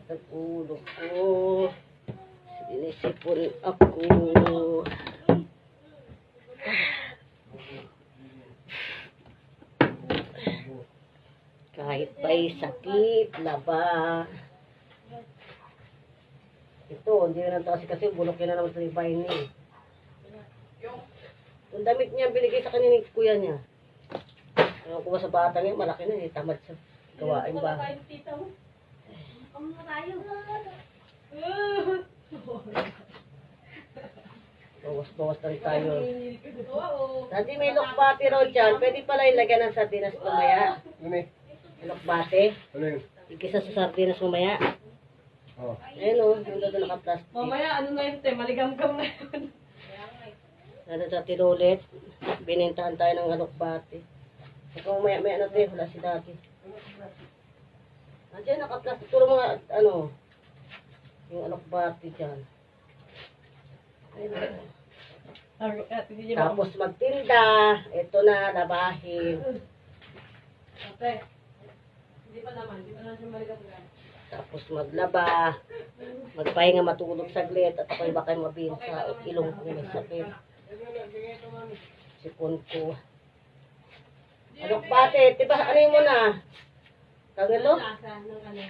sakit ng ulo ko. Sinisipon ako. Kahit ba'y sakit, laba. Ito, hindi na kasi kasi bulok yun na naman sa ibay ni. Yung damit niya, binigay sa kanya ni kuya niya. Ewan ko ba sa bata niya, malaki na eh, tamad sa gawain ba. Bawas-bawas lang tayo. Dati may lokbati raw dyan, pwede pala ilagyan ng sardinas mamaya. Ano eh? Lokbati, Ano yun? igisa sa sardinas mamaya. Oh. Ayun o, yung doon naka-plastic. Mamaya, ano na yun, te? Maligam-gam na yun. Nada sa tinulit, binintahan tayo ng alokbati. Kung may may ano tayo, wala si dati. Andiyan, naka-plastic. Puro mga, ano, yung alokbati dyan. Ayun? Tapos magtinda, ito na, labahin. Ate, hindi pa naman, hindi pa naman siya maligam-gam. Tapos maglaba, magpahinga matulog saglit, at ako'y baka mabinsa, o ilong ko may sakit. Sipon ko. Alokbati, diba, ano mo na? Tawag nito? Lasa ng ano.